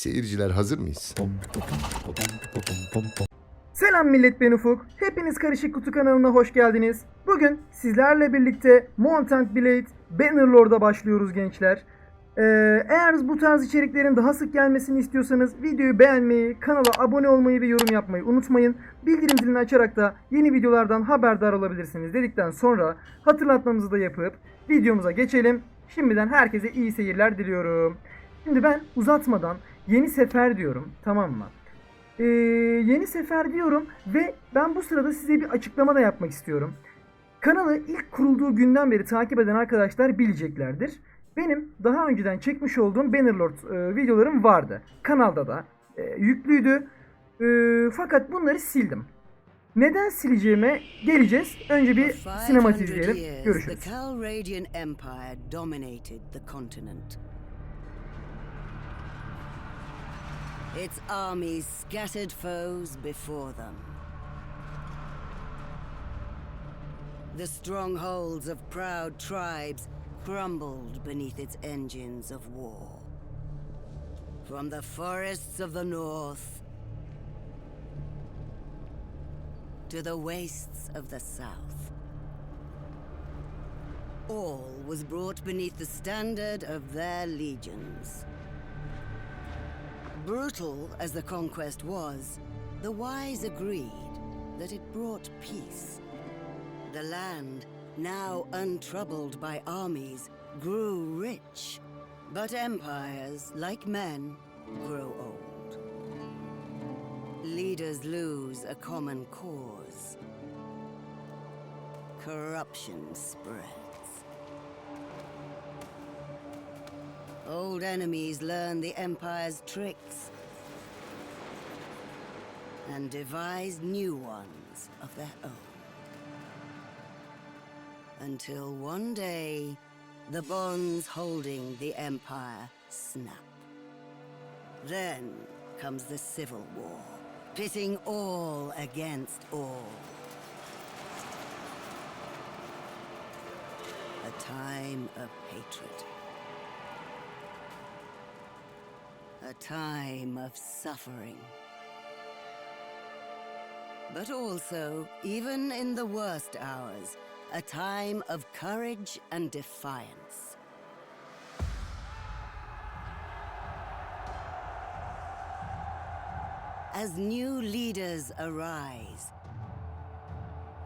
Seyirciler hazır mıyız? Selam millet ben Ufuk. Hepiniz Karışık Kutu kanalına hoş geldiniz. Bugün sizlerle birlikte Mutant Blade Bannerlord'a başlıyoruz gençler. Ee, eğer bu tarz içeriklerin daha sık gelmesini istiyorsanız videoyu beğenmeyi, kanala abone olmayı ve yorum yapmayı unutmayın. Bildirim zilini açarak da yeni videolardan haberdar olabilirsiniz dedikten sonra hatırlatmamızı da yapıp videomuza geçelim. Şimdiden herkese iyi seyirler diliyorum. Şimdi ben uzatmadan yeni sefer diyorum tamam mı? Ee, yeni sefer diyorum ve ben bu sırada size bir açıklama da yapmak istiyorum. Kanalı ilk kurulduğu günden beri takip eden arkadaşlar bileceklerdir. Benim daha önceden çekmiş olduğum Bannerlord e, videolarım vardı. Kanalda da e, yüklüydü. E, fakat bunları sildim. Neden sileceğime geleceğiz. Önce bir sinematik 500 izleyelim. Görüşürüz. Its armies scattered foes before them. The strongholds of proud tribes crumbled beneath its engines of war. From the forests of the north to the wastes of the south. All was brought beneath the standard of their legions. Brutal as the conquest was, the wise agreed that it brought peace. The land, now untroubled by armies, grew rich. But empires, like men, grow old. Leaders lose a common cause. Corruption spreads. Old enemies learn the Empire's tricks and devise new ones of their own. Until one day, the bonds holding the Empire snap. Then comes the Civil War, pitting all against all. A time of hatred. A time of suffering. But also, even in the worst hours, a time of courage and defiance. As new leaders arise,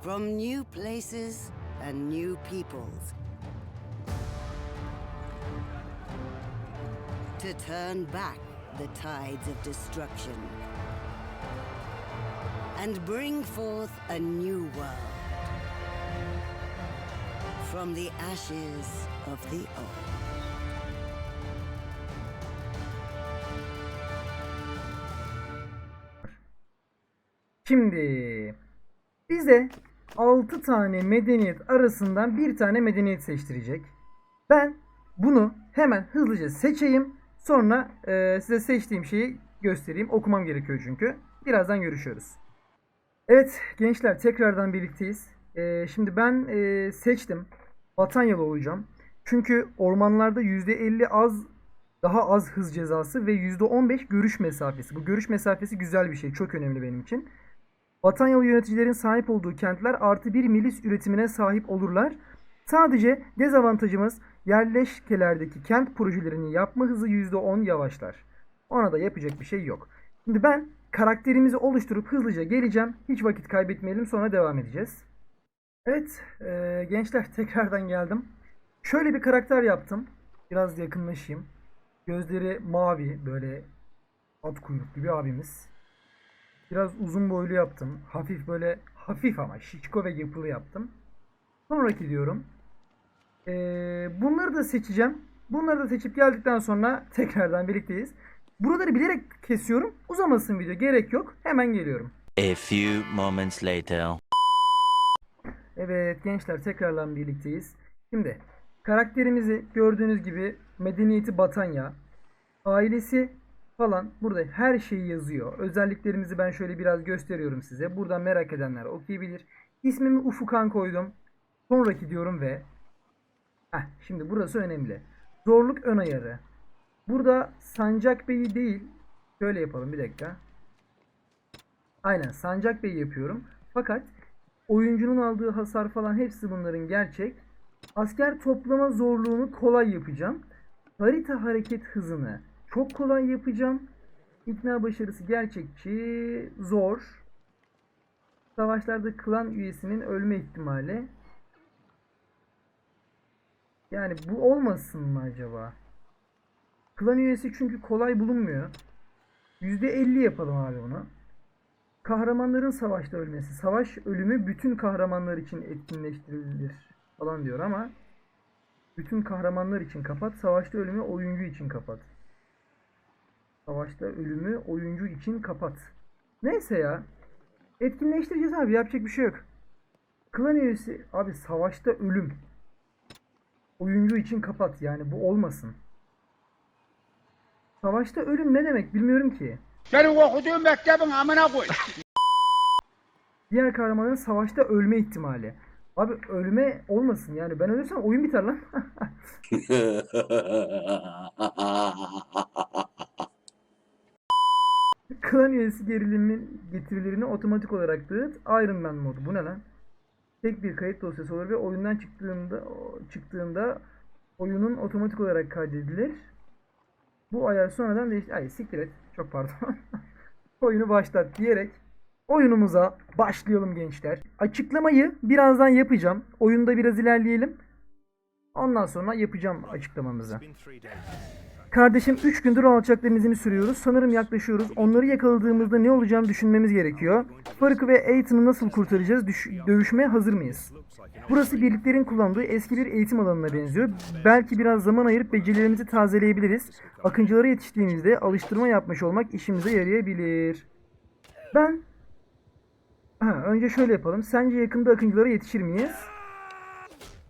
from new places and new peoples, to turn back the tides of destruction and bring forth a new world from the ashes of the old. Şimdi bize 6 tane medeniyet arasından bir tane medeniyet seçtirecek. Ben bunu hemen hızlıca seçeyim. Sonra e, size seçtiğim şeyi göstereyim. Okumam gerekiyor çünkü. Birazdan görüşüyoruz. Evet gençler tekrardan birlikteyiz. E, şimdi ben e, seçtim. Batanyalı olacağım. Çünkü ormanlarda %50 az daha az hız cezası ve %15 görüş mesafesi. Bu görüş mesafesi güzel bir şey. Çok önemli benim için. Batanyalı yöneticilerin sahip olduğu kentler artı bir milis üretimine sahip olurlar. Sadece dezavantajımız yerleşkelerdeki kent projelerini yapma hızı %10 yavaşlar. Ona da yapacak bir şey yok. Şimdi ben karakterimizi oluşturup hızlıca geleceğim. Hiç vakit kaybetmeyelim sonra devam edeceğiz. Evet eee, gençler tekrardan geldim. Şöyle bir karakter yaptım. Biraz yakınlaşayım. Gözleri mavi böyle at kuyruklu bir abimiz. Biraz uzun boylu yaptım. Hafif böyle hafif ama şişko ve yapılı yaptım. Sonraki diyorum. Ee, bunları da seçeceğim. Bunları da seçip geldikten sonra tekrardan birlikteyiz. Buraları bilerek kesiyorum. Uzamasın video. Gerek yok. Hemen geliyorum. A few moments later. Evet gençler tekrardan birlikteyiz. Şimdi karakterimizi gördüğünüz gibi medeniyeti Batanya, ailesi falan burada her şeyi yazıyor. Özelliklerimizi ben şöyle biraz gösteriyorum size. Buradan merak edenler okuyabilir. İsmimi Ufukan koydum. Sonraki diyorum ve Heh, şimdi burası önemli. Zorluk ön ayarı. Burada Sancak Bey'i değil Şöyle yapalım bir dakika. Aynen Sancak Bey yapıyorum. Fakat oyuncunun aldığı hasar falan hepsi bunların gerçek. Asker toplama zorluğunu kolay yapacağım. Harita hareket hızını çok kolay yapacağım. İkna başarısı gerçekçi, zor. Savaşlarda klan üyesinin ölme ihtimali. Yani bu olmasın mı acaba? Klan üyesi çünkü kolay bulunmuyor. %50 yapalım abi bunu. Kahramanların savaşta ölmesi. Savaş ölümü bütün kahramanlar için etkinleştirilir falan diyor ama bütün kahramanlar için kapat. Savaşta ölümü oyuncu için kapat. Savaşta ölümü oyuncu için kapat. Neyse ya. Etkinleştireceğiz abi. Yapacak bir şey yok. Klan üyesi abi savaşta ölüm. Oyuncu için kapat. Yani bu olmasın. Savaşta ölüm ne demek bilmiyorum ki. Senin okuduğun mektebin amına koy. Diğer kahramanın savaşta ölme ihtimali. Abi ölme olmasın yani ben ölürsem oyun biter lan. Klan üyesi gerilimin getirilerini otomatik olarak dağıt. Iron Man modu. Bu ne lan? Tek bir kayıt dosyası olur ve oyundan çıktığında çıktığında oyunun otomatik olarak kaydedilir. Bu ayar sonradan değiş... Ay siktir et. Çok pardon. Oyunu başlat diyerek oyunumuza başlayalım gençler. Açıklamayı birazdan yapacağım. Oyunda biraz ilerleyelim. Ondan sonra yapacağım açıklamamızı. Kardeşim 3 gündür o alçakların izini sürüyoruz. Sanırım yaklaşıyoruz. Onları yakaladığımızda ne olacağını düşünmemiz gerekiyor. Farkı ve Aiton'u nasıl kurtaracağız? Düş- dövüşmeye hazır mıyız? Burası birliklerin kullandığı eski bir eğitim alanına benziyor. Belki biraz zaman ayırıp becerilerimizi tazeleyebiliriz. Akıncılara yetiştiğimizde alıştırma yapmış olmak işimize yarayabilir. Ben... Ha, önce şöyle yapalım. Sence yakında akıncılara yetişir miyiz?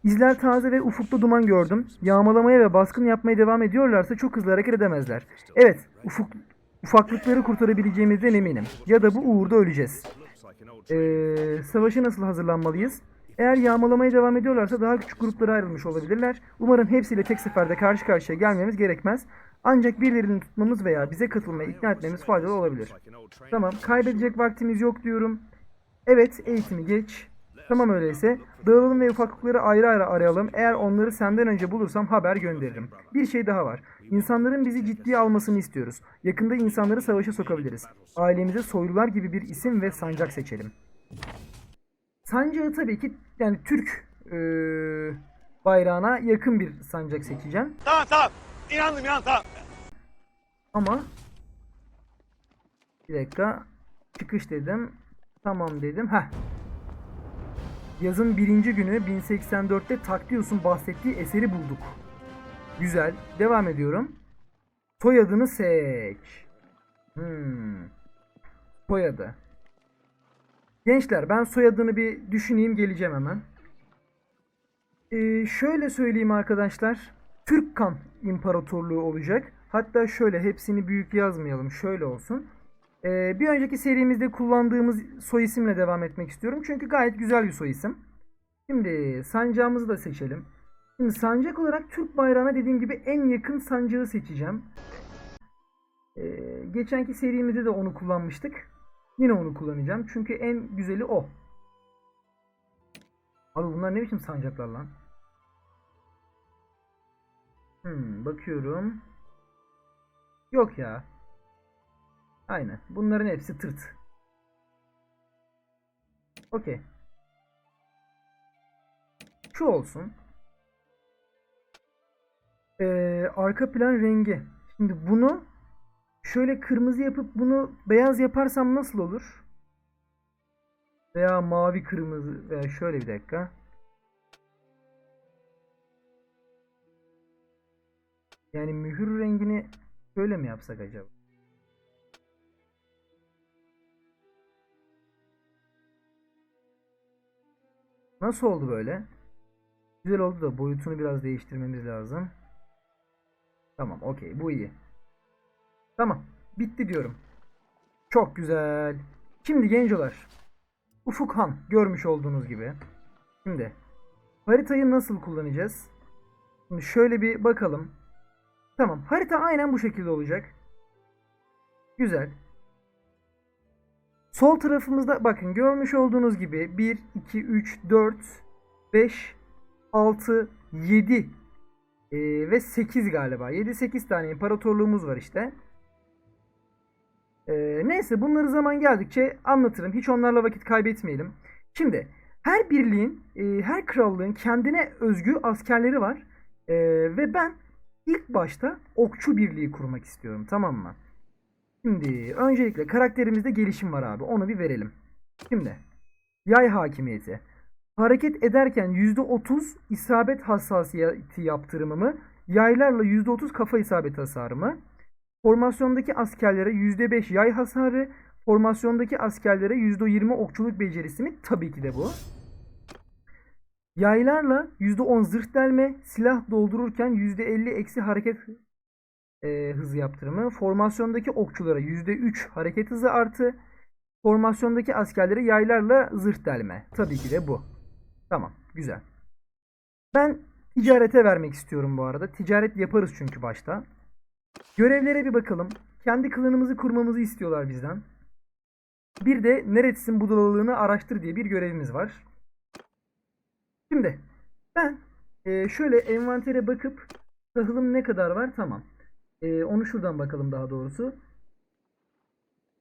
İzler taze ve ufukta duman gördüm. Yağmalamaya ve baskın yapmaya devam ediyorlarsa çok hızlı hareket edemezler. Evet, ufuk, ufaklıkları kurtarabileceğimizden eminim. Ya da bu uğurda öleceğiz. Ee, savaşa nasıl hazırlanmalıyız? Eğer yağmalamaya devam ediyorlarsa daha küçük gruplara ayrılmış olabilirler. Umarım hepsiyle tek seferde karşı karşıya gelmemiz gerekmez. Ancak birilerini tutmamız veya bize katılmaya ikna etmemiz faydalı olabilir. Tamam, kaybedecek vaktimiz yok diyorum. Evet, eğitimi geç. Tamam öyleyse. Dağılalım ve ufaklıkları ayrı ayrı arayalım. Eğer onları senden önce bulursam haber gönderirim. Bir şey daha var. İnsanların bizi ciddiye almasını istiyoruz. Yakında insanları savaşa sokabiliriz. Ailemize soylular gibi bir isim ve sancak seçelim. Sancağı tabii ki yani Türk eee, bayrağına yakın bir sancak seçeceğim. Tamam tamam. İnandım inan tamam. Ama bir dakika çıkış dedim. Tamam dedim. Heh. Yazın birinci günü 1084'te Taktius'un bahsettiği eseri bulduk. Güzel. Devam ediyorum. Soyadını seç. Hmm. Soyadı. Gençler ben soyadını bir düşüneyim geleceğim hemen. Ee, şöyle söyleyeyim arkadaşlar. Türk kan İmparatorluğu olacak. Hatta şöyle hepsini büyük yazmayalım. Şöyle olsun. Ee, bir önceki serimizde kullandığımız soy isimle devam etmek istiyorum. Çünkü gayet güzel bir soy isim. Şimdi sancağımızı da seçelim. Şimdi sancak olarak Türk bayrağına dediğim gibi en yakın sancağı seçeceğim. Ee, geçenki serimizde de onu kullanmıştık. Yine onu kullanacağım. Çünkü en güzeli o. Abi bunlar ne biçim sancaklar lan? Hmm, bakıyorum. Yok ya. Aynen. Bunların hepsi tırt. Okey. Şu olsun. Ee, arka plan rengi. Şimdi bunu şöyle kırmızı yapıp bunu beyaz yaparsam nasıl olur? Veya mavi kırmızı veya şöyle bir dakika. Yani mühür rengini şöyle mi yapsak acaba? Nasıl oldu böyle? Güzel oldu da boyutunu biraz değiştirmemiz lazım. Tamam okey bu iyi. Tamam bitti diyorum. Çok güzel. Şimdi gencolar. Ufuk Han görmüş olduğunuz gibi. Şimdi haritayı nasıl kullanacağız? Şimdi şöyle bir bakalım. Tamam harita aynen bu şekilde olacak. Güzel. Sol tarafımızda bakın görmüş olduğunuz gibi 1, 2, 3, 4, 5, 6, 7 ee, ve 8 galiba. 7-8 tane imparatorluğumuz var işte. Ee, neyse bunları zaman geldikçe anlatırım. Hiç onlarla vakit kaybetmeyelim. Şimdi her birliğin, e, her krallığın kendine özgü askerleri var. Ee, ve ben ilk başta okçu birliği kurmak istiyorum. Tamam mı? Şimdi öncelikle karakterimizde gelişim var abi. Onu bir verelim. Şimdi yay hakimiyeti. Hareket ederken %30 isabet hassasiyeti yaptırımımı, yaylarla %30 kafa isabet hasarımı, formasyondaki askerlere %5 yay hasarı, formasyondaki askerlere %20 okçuluk becerisi mi? Tabii ki de bu. Yaylarla %10 zırh delme, silah doldururken %50 eksi hareket e, hızı yaptırımı, formasyondaki okçulara %3 hareket hızı artı, formasyondaki askerlere yaylarla zırh delme. Tabii ki de bu. Tamam, güzel. Ben ticarete vermek istiyorum bu arada. Ticaret yaparız çünkü başta. Görevlere bir bakalım. Kendi klanımızı kurmamızı istiyorlar bizden. Bir de Neretis'in budalalığını araştır diye bir görevimiz var. Şimdi ben e, şöyle envantere bakıp tahılım ne kadar var tamam. E, onu şuradan bakalım daha doğrusu.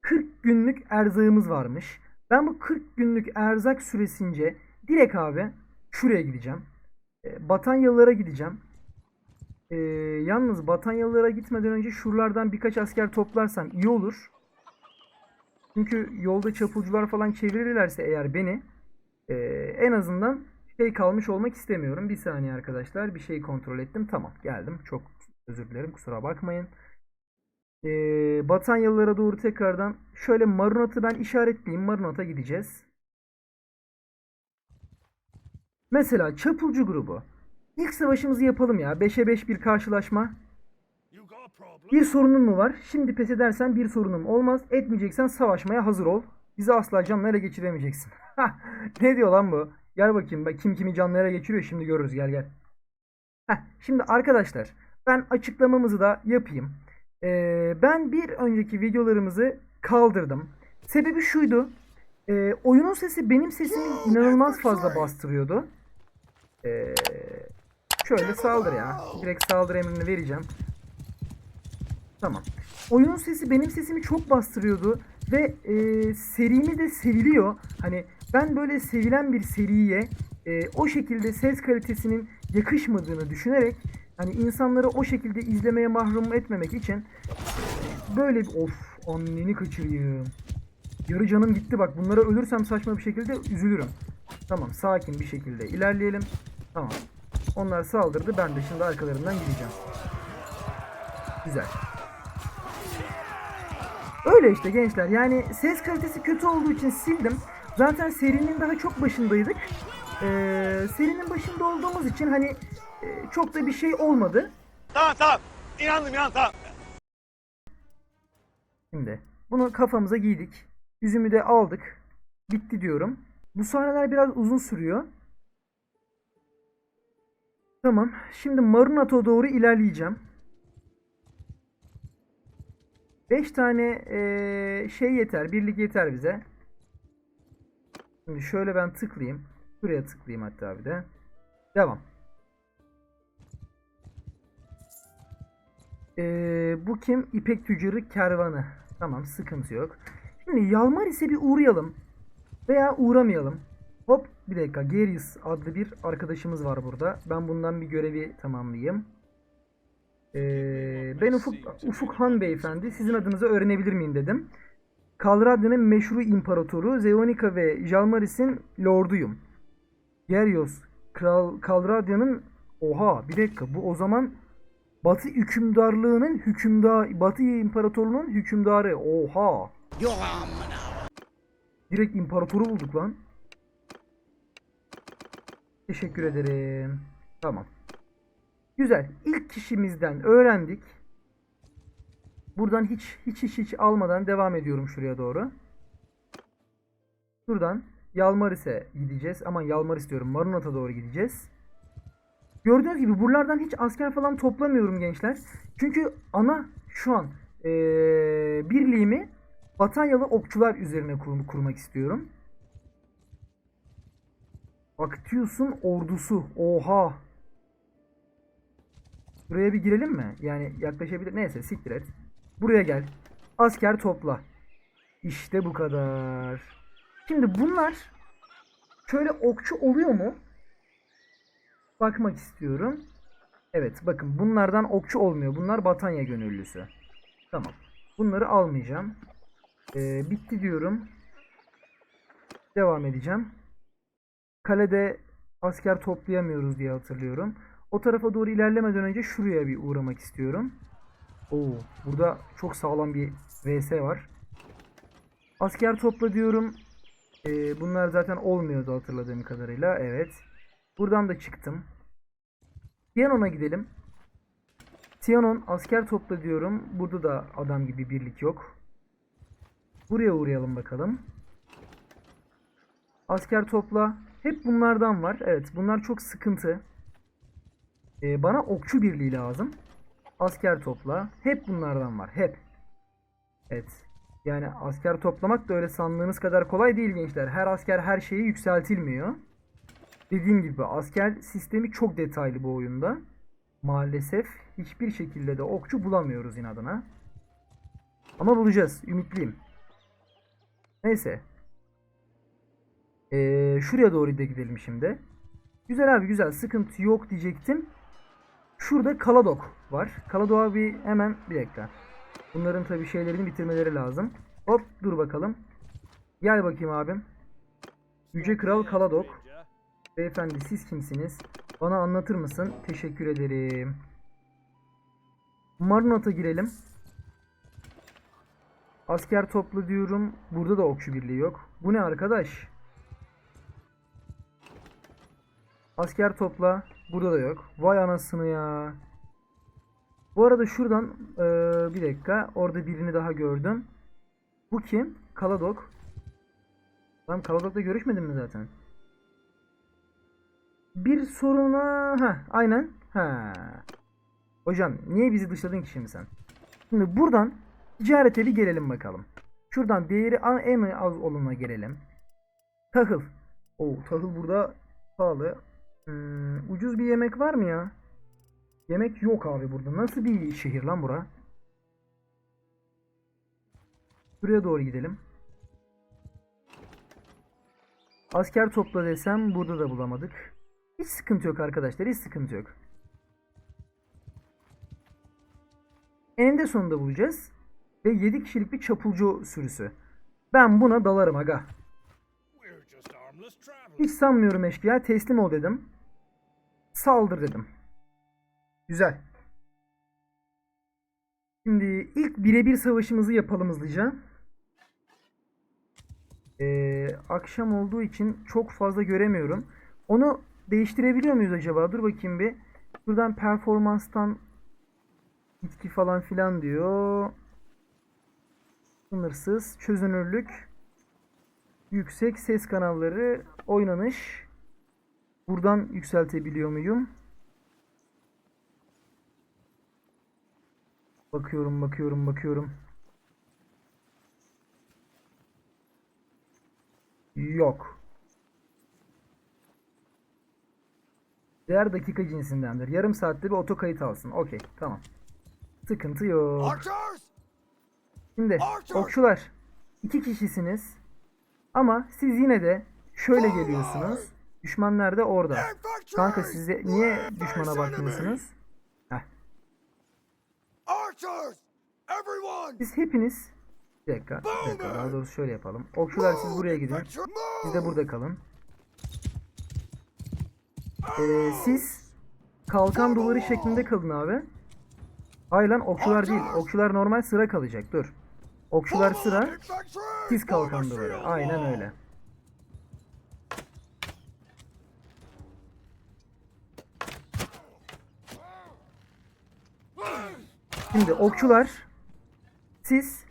40 günlük erzağımız varmış. Ben bu 40 günlük erzak süresince direkt abi şuraya gideceğim. E, Batanyalılara gideceğim. E, yalnız Batanyalılara gitmeden önce şuralardan birkaç asker toplarsam iyi olur. Çünkü yolda çapulcular falan çevirirlerse eğer beni e, en azından şey kalmış olmak istemiyorum. Bir saniye arkadaşlar bir şey kontrol ettim. Tamam geldim. Çok özür dilerim kusura bakmayın. E, Batanyalılara doğru tekrardan şöyle Marunat'ı ben işaretleyeyim. Marunat'a gideceğiz. Mesela çapulcu grubu. İlk savaşımızı yapalım ya. 5'e 5 bir karşılaşma. Bir sorunun mu var? Şimdi pes edersen bir sorunum olmaz. Etmeyeceksen savaşmaya hazır ol. Bizi asla canlı ele geçiremeyeceksin. Ne diyor lan bu? Gel bakayım. Bak kim kimi canlı ele geçiriyor şimdi görürüz. Gel gel. Heh, şimdi arkadaşlar ben açıklamamızı da yapayım. Ee, ben bir önceki videolarımızı kaldırdım. Sebebi şuydu. Ee, oyunun sesi benim sesimi inanılmaz fazla bastırıyordu. Ee, şöyle saldır ya. Direkt saldır emrini vereceğim. Tamam. Oyunun sesi benim sesimi çok bastırıyordu ve e, serimi de seviliyor. Hani ben böyle sevilen bir seriye e, o şekilde ses kalitesinin yakışmadığını düşünerek hani insanları o şekilde izlemeye mahrum etmemek için böyle bir of anneni kaçırayım. Yarı canım gitti bak bunlara ölürsem saçma bir şekilde üzülürüm. Tamam sakin bir şekilde ilerleyelim. Tamam. Onlar saldırdı ben de şimdi arkalarından gideceğim. Güzel. Öyle işte gençler. Yani ses kalitesi kötü olduğu için sildim. Zaten serinin daha çok başındaydık. Ee, serinin başında olduğumuz için hani çok da bir şey olmadı. Tamam tamam. İnandım inandım tamam. Şimdi bunu kafamıza giydik. Yüzümü de aldık. Bitti diyorum. Bu sahneler biraz uzun sürüyor. Tamam. Şimdi Marunat'a doğru ilerleyeceğim. 5 tane eee, şey yeter. Birlik yeter bize. Şimdi şöyle ben tıklayayım. Şuraya tıklayayım hatta bir de. Devam. Eee, bu kim? İpek tüccarı kervanı. Tamam sıkıntı yok. Şimdi Yalmaris'e bir uğrayalım. Veya uğramayalım. Hop bir dakika. Gerius adlı bir arkadaşımız var burada. Ben bundan bir görevi tamamlayayım. Ee, ben Ufuk, Ufuk Han beyefendi. Sizin adınıza öğrenebilir miyim dedim. Kalradya'nın meşru imparatoru Zeonika ve Jalmaris'in lorduyum. Gerios, Kral Kalradya'nın oha bir dakika bu o zaman Batı hükümdarlığının hükümdar Batı imparatorluğunun hükümdarı. Oha. Direkt imparatoru bulduk lan. Teşekkür ederim. Tamam. Güzel. İlk kişimizden öğrendik. Buradan hiç hiç hiç hiç almadan devam ediyorum şuraya doğru. Şuradan Yalmaris'e gideceğiz. Aman Yalmaris diyorum. Marunat'a doğru gideceğiz. Gördüğünüz gibi buralardan hiç asker falan toplamıyorum gençler. Çünkü ana şu an e, birliğimi batanyalı okçular üzerine kur- kurmak istiyorum. Actius'un ordusu. Oha. Buraya bir girelim mi? Yani yaklaşabilir. Neyse siktir et. Buraya gel. Asker topla. İşte bu kadar. Şimdi bunlar şöyle okçu oluyor mu? Bakmak istiyorum. Evet bakın bunlardan okçu olmuyor. Bunlar Batanya gönüllüsü. Tamam. Bunları almayacağım. Ee, bitti diyorum. Devam edeceğim. Kalede asker toplayamıyoruz diye hatırlıyorum. O tarafa doğru ilerlemeden önce şuraya bir uğramak istiyorum. Oo, burada çok sağlam bir VS var. Asker topla diyorum. Ee, bunlar zaten olmuyordu hatırladığım kadarıyla. Evet. Buradan da çıktım. Tianon'a gidelim. Tianon asker topla diyorum. Burada da adam gibi birlik yok. Buraya uğrayalım bakalım. Asker topla. Hep bunlardan var. Evet bunlar çok sıkıntı. Ee, bana okçu birliği lazım. Asker topla. Hep bunlardan var. Hep. Evet. Yani asker toplamak da öyle sandığınız kadar kolay değil gençler. Her asker her şeyi yükseltilmiyor. Dediğim gibi asker sistemi çok detaylı bu oyunda. Maalesef hiçbir şekilde de okçu bulamıyoruz inadına. Ama bulacağız. Ümitliyim. Neyse. Ee, şuraya doğru da gidelim şimdi. Güzel abi güzel. Sıkıntı yok diyecektim. Şurada Kaladok var. Kaladok'a bir hemen bir dakika. Bunların tabi şeylerini bitirmeleri lazım. Hop dur bakalım. Gel bakayım abim. Yüce Kral Kaladok. Beyefendi siz kimsiniz? Bana anlatır mısın? Teşekkür ederim. Marnot'a girelim. Asker topla diyorum. Burada da okçu birliği yok. Bu ne arkadaş? Asker topla. Burada da yok. Vay anasını ya. Bu arada şuradan eee, bir dakika. Orada birini daha gördüm. Bu kim? Kaladok. Tamam Kaladok'la görüşmedin mi zaten? Bir soruna... ha aynen. Ha. Hocam niye bizi dışladın ki şimdi sen? Şimdi buradan ticarete bir gelelim bakalım. Şuradan değeri en az olana gelelim. Tahıl. Oo tahıl burada pahalı. Hmm, ucuz bir yemek var mı ya? Yemek yok abi burada. Nasıl bir şehir lan bura? Buraya doğru gidelim. Asker topla desem burada da bulamadık. Hiç sıkıntı yok arkadaşlar. Hiç sıkıntı yok. Eninde sonunda bulacağız. Ve 7 kişilik bir çapulcu sürüsü. Ben buna dalarım aga. Hiç sanmıyorum eşkıya. Teslim ol dedim. Saldır dedim. Güzel. Şimdi ilk birebir savaşımızı yapalım hızlıca. Ee, akşam olduğu için çok fazla göremiyorum. Onu değiştirebiliyor muyuz acaba? Dur bakayım bir. Buradan performanstan bitki falan filan diyor. Sınırsız. Çözünürlük. Yüksek ses kanalları. Oynanış. Buradan yükseltebiliyor muyum? Bakıyorum, bakıyorum, bakıyorum. Yok. Değer dakika cinsindendir. Yarım saatte bir oto kayıt alsın. Okey, tamam. Sıkıntı yok. Şimdi okçular iki kişisiniz. Ama siz yine de şöyle geliyorsunuz. Düşmanlar da orada. Kanka size niye düşmana bakmıyorsunuz? Heh. Siz hepiniz bir dakika, bir dakika daha doğrusu şöyle yapalım. Okçular siz buraya gidin. Siz de burada kalın. Ee, siz kalkan duvarı şeklinde kalın abi. Hayır lan okçular değil. Okçular normal sıra kalacak. Dur. Okçular sıra. Siz kalkan duvarı. Aynen öyle. Şimdi okçular siz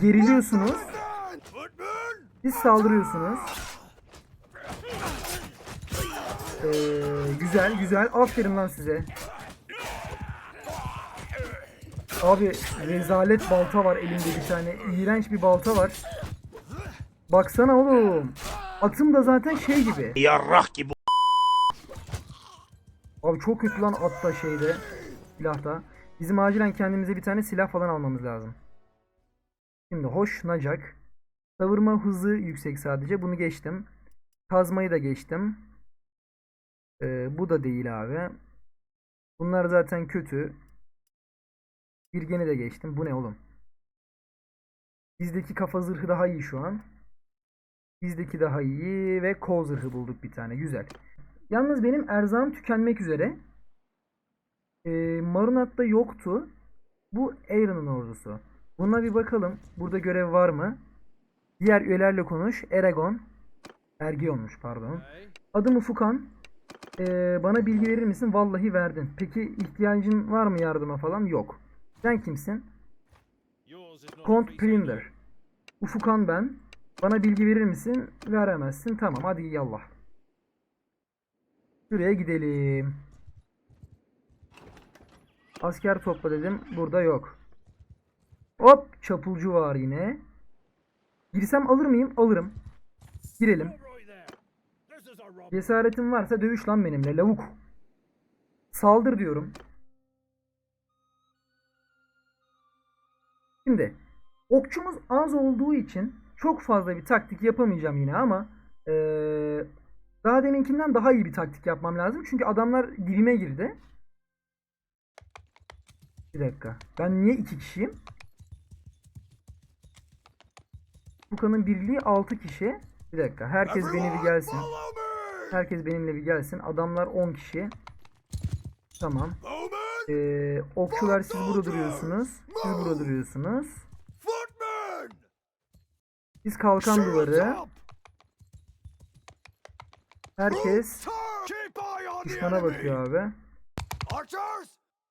geriliyorsunuz. Siz saldırıyorsunuz. Ee, güzel güzel. Aferin lan size. Abi rezalet balta var elimde bir tane. İğrenç bir balta var. Baksana oğlum. Atım da zaten şey gibi. Yarrak gibi. Abi çok kötü lan at da şeyde. Silahta. Bizim acilen kendimize bir tane silah falan almamız lazım. Şimdi hoş nacak. Savurma hızı yüksek sadece. Bunu geçtim. Kazmayı da geçtim. Ee, bu da değil abi. Bunlar zaten kötü. Birgeni de geçtim. Bu ne oğlum? Bizdeki kafa zırhı daha iyi şu an. Bizdeki daha iyi ve kol zırhı bulduk bir tane. Güzel. Yalnız benim erzağım tükenmek üzere. Ee, Marunat'ta yoktu. Bu Aaron'ın ordusu. Buna bir bakalım. Burada görev var mı? Diğer üyelerle konuş. Eragon. Ergion'muş pardon. Adım Ufukan. Ee, bana bilgi verir misin? Vallahi verdin. Peki ihtiyacın var mı yardıma falan? Yok. Sen kimsin? Kont Prinder. Ufukan ben. Bana bilgi verir misin? Veremezsin. Tamam hadi yallah. Şuraya gidelim. Asker topla dedim. Burada yok. Hop çapulcu var yine. Girsem alır mıyım? Alırım. Girelim. Cesaretin varsa dövüş lan benimle lavuk. Saldır diyorum. Şimdi okçumuz az olduğu için çok fazla bir taktik yapamayacağım yine ama eee, daha deminkinden daha iyi bir taktik yapmam lazım. Çünkü adamlar dibime girdi. Bir dakika. Ben niye iki kişiyim? Fuka'nın birliği 6 kişi. Bir dakika. Herkes beni bir gelsin. Herkes benimle bir gelsin. Adamlar 10 kişi. Tamam. Ee, okçular siz burada duruyorsunuz. Siz burada duruyorsunuz. Biz kalkan duvarı. Herkes düşmana bakıyor abi.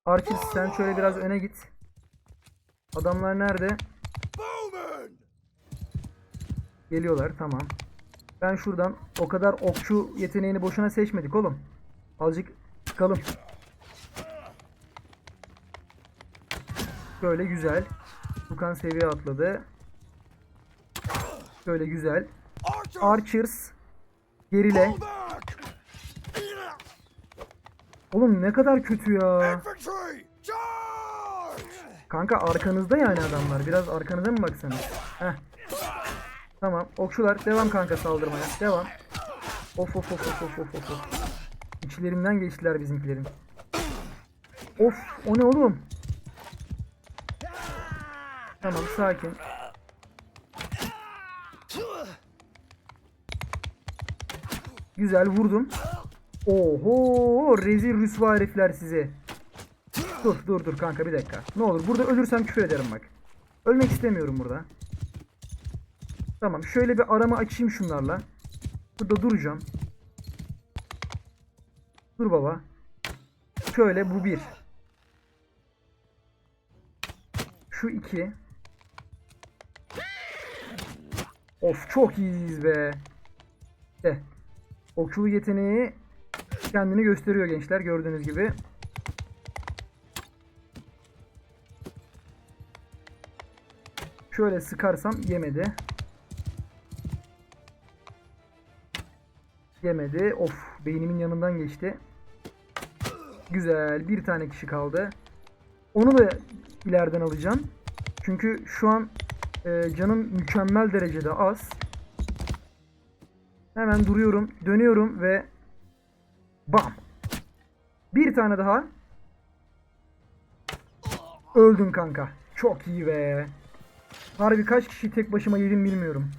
Archis sen şöyle biraz öne git. Adamlar nerede? Geliyorlar tamam. Ben şuradan o kadar okçu yeteneğini boşuna seçmedik oğlum. Azıcık çıkalım. Şöyle güzel. Tukan seviye atladı. Şöyle güzel. Archers, gerile. Oğlum ne kadar kötü ya. Kanka arkanızda yani adamlar. Biraz arkanıza mı baksanız? Heh. Tamam. Okçular devam kanka saldırmaya. Devam. Of of of of of of of. İçlerinden geçtiler bizimkilerin. Of o ne oğlum? Tamam sakin. Güzel vurdum. Oho rezil rüsva herifler sizi. Dur dur dur kanka bir dakika. Ne olur burada ölürsem küfür ederim bak. Ölmek istemiyorum burada. Tamam şöyle bir arama açayım şunlarla. Burada duracağım. Dur baba. Şöyle bu bir. Şu iki. Of çok iyiyiz be. De. Okçuluk yeteneği kendini gösteriyor gençler gördüğünüz gibi. Şöyle sıkarsam yemedi. Yemedi. Of beynimin yanından geçti. Güzel. Bir tane kişi kaldı. Onu da ileriden alacağım. Çünkü şu an e, canım mükemmel derecede az. Hemen duruyorum. Dönüyorum ve bam. Bir tane daha. Öldün kanka. Çok iyi be. Harbi kaç kişi tek başıma yedim bilmiyorum.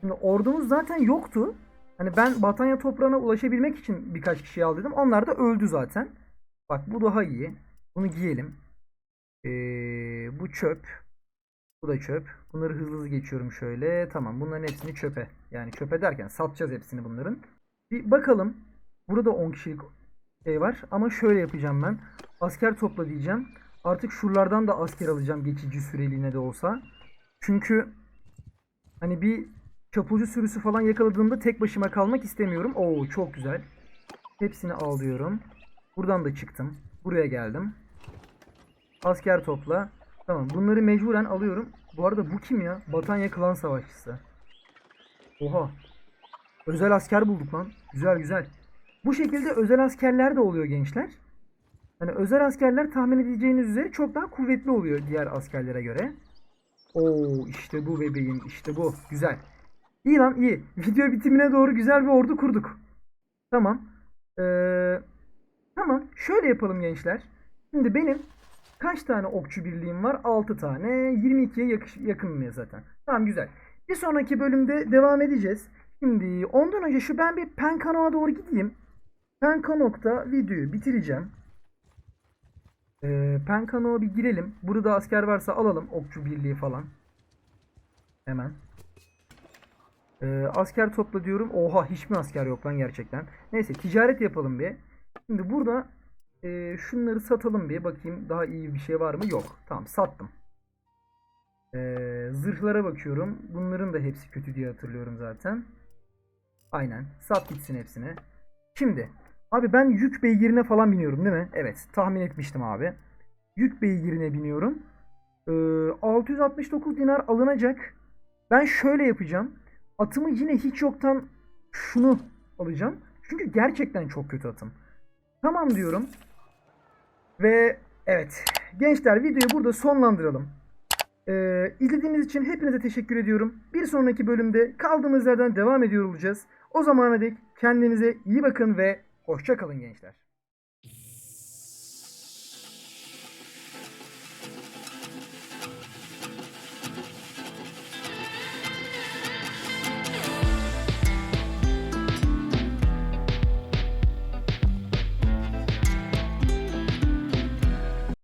Şimdi ordumuz zaten yoktu. Hani ben Batanya toprağına ulaşabilmek için birkaç kişiyi al dedim. Onlar da öldü zaten. Bak bu daha iyi. Bunu giyelim. Ee, bu çöp. Bu da çöp. Bunları hızlı hızlı geçiyorum şöyle. Tamam bunların hepsini çöpe. Yani çöpe derken satacağız hepsini bunların. Bir bakalım. Burada 10 kişilik şey var. Ama şöyle yapacağım ben. Asker topla diyeceğim. Artık şuralardan da asker alacağım geçici süreliğine de olsa. Çünkü hani bir çapulcu sürüsü falan yakaladığımda tek başıma kalmak istemiyorum. Oo çok güzel. Hepsini al diyorum. Buradan da çıktım. Buraya geldim. Asker topla. Tamam bunları mecburen alıyorum. Bu arada bu kim ya? Batanya klan savaşçısı. Oha. Özel asker bulduk lan. Güzel güzel. Bu şekilde özel askerler de oluyor gençler. Hani özel askerler tahmin edeceğiniz üzere çok daha kuvvetli oluyor diğer askerlere göre. Oo işte bu bebeğim işte bu. Güzel. İyi lan iyi. Video bitimine doğru güzel bir ordu kurduk. Tamam. Ee, tamam. Şöyle yapalım gençler. Şimdi benim kaç tane okçu birliğim var? 6 tane. 22'ye yakış- yakınım ya zaten. Tamam güzel. Bir sonraki bölümde devam edeceğiz. Şimdi ondan önce şu ben bir Penkano'a doğru gideyim. Penkanok'ta videoyu bitireceğim. Ee, Penkano'a bir girelim. Burada asker varsa alalım. Okçu birliği falan. Hemen. Ee, asker topla diyorum. Oha hiç mi asker yok lan gerçekten. Neyse ticaret yapalım bir. Şimdi burada e, şunları satalım bir. Bakayım daha iyi bir şey var mı? Yok. Tamam sattım. Ee, zırhlara bakıyorum. Bunların da hepsi kötü diye hatırlıyorum zaten. Aynen. Sat gitsin hepsine. Şimdi. Abi ben yük beygirine falan biniyorum değil mi? Evet. Tahmin etmiştim abi. Yük beygirine biniyorum. Ee, 669 dinar alınacak. Ben şöyle yapacağım. Atımı yine hiç yoktan şunu alacağım. Çünkü gerçekten çok kötü atım. Tamam diyorum. Ve evet. Gençler videoyu burada sonlandıralım. Ee, izlediğiniz için hepinize teşekkür ediyorum. Bir sonraki bölümde kaldığımız yerden devam ediyor olacağız. O zamana dek kendinize iyi bakın ve hoşça kalın gençler.